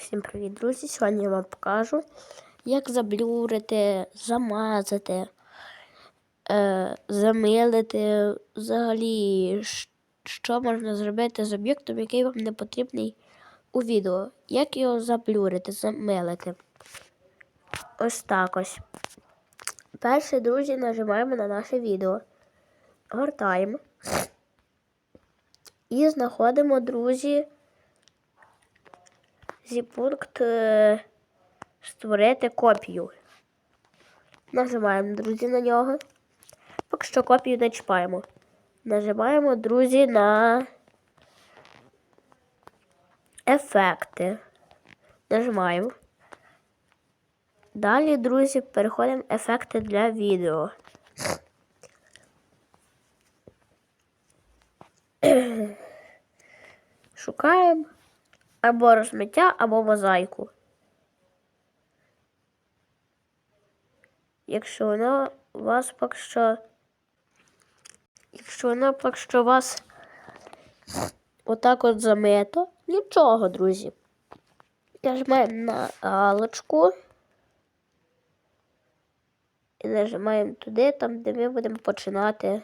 Всім привіт, друзі! Сьогодні я вам покажу, як заблюрити, замазати, е, замилити, взагалі, що можна зробити з об'єктом, який вам не потрібний у відео. Як його заблюрити, замилити. Ось так ось. Перше, друзі, нажимаємо на наше відео. Гортаємо. І знаходимо, друзі зі пункт е, створити копію. Нажимаємо, друзі, на нього. Поки що копію не чіпаємо. Нажимаємо, друзі, на ефекти. Нажимаємо. Далі, друзі, переходимо ефекти для відео. Шукаємо або розмиття, або мозаїку. Якщо воно вас поки що. Якщо воно поки що вас отак от замито, нічого, друзі. Нажимаємо на галочку. І нажимаємо туди, там, де ми будемо починати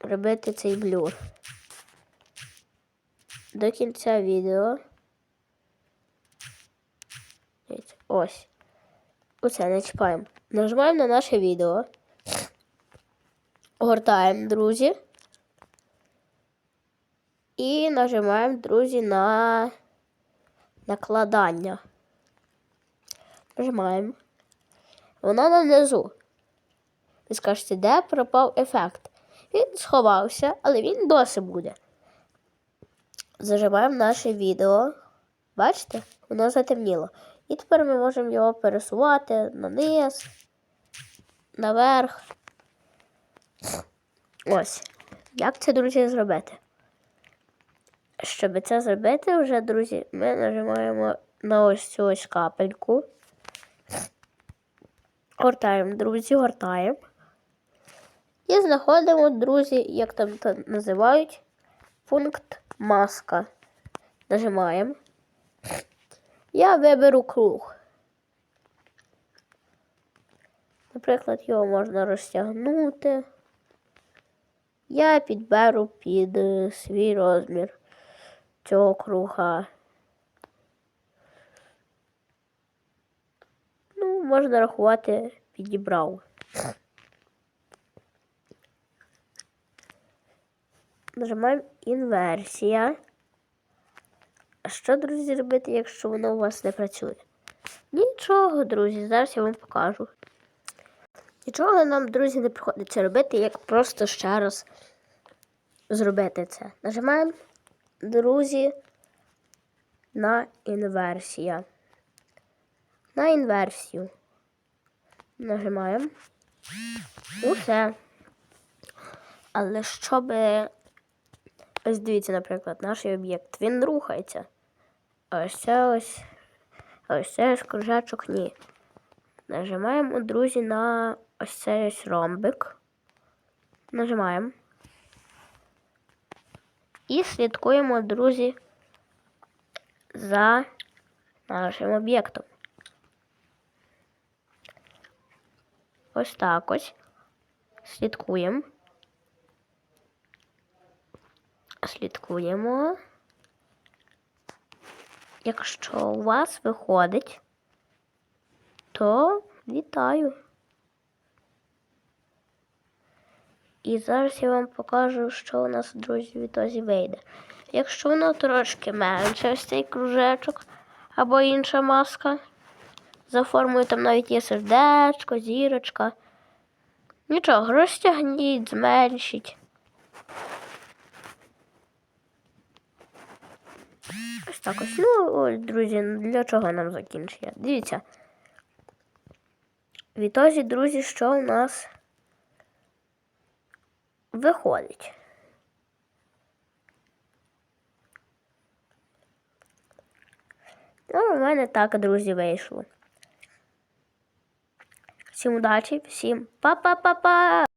робити цей блюр до кінця відео. Ось. Оце не чіпаємо. Нажимаємо на наше відео. Гортаємо, друзі. І нажимаємо, друзі, на накладання. Нажимаємо. Вона на низу. Ви скажете, де пропав ефект? Він сховався, але він досі буде. Зажимаємо наше відео. Бачите? Воно затемніло. І тепер ми можемо його пересувати наниз, наверх. Ось. Як це, друзі, зробити? Щоб це зробити, вже, друзі, ми нажимаємо на ось цю ось капельку. Гортаємо, друзі, гортаємо. І знаходимо, друзі, як там це називають, пункт маска. Нажимаємо. Я виберу круг. Наприклад, його можна розтягнути. Я підберу під е, свій розмір цього круга. Ну, можна рахувати, підібрав. Нажимаємо інверсія. А що, друзі, робити, якщо воно у вас не працює? Нічого, друзі, зараз я вам покажу. Нічого нам, друзі, не приходиться робити, як просто ще раз зробити це. Нажимаємо, друзі, на інверсія. На інверсію. Нажимаємо. Усе. Але щоб. Ось дивіться, наприклад, наш об'єкт. Він рухається. Ось це ось. Ось це ось кружечок ні. Нажимаємо, друзі, на ось цей ось ромбик. Нажимаємо. І слідкуємо, друзі, за нашим об'єктом. Ось так ось. Слідкуємо. Слідкуємо. Якщо у вас виходить, то вітаю. І зараз я вам покажу, що у нас, друзі, в ітозі вийде. Якщо воно трошки менше, ось цей кружечок або інша маска. За формою там навіть є сердечко, зірочка. Нічого, розтягніть, зменшіть. Ось так ось. Ну, ось, друзі, для чого нам закінчення? Дивіться. Відтоді, друзі, що у нас виходить. Ну, у мене так, друзі, вийшло. Всім удачі, всім па-па-па-па!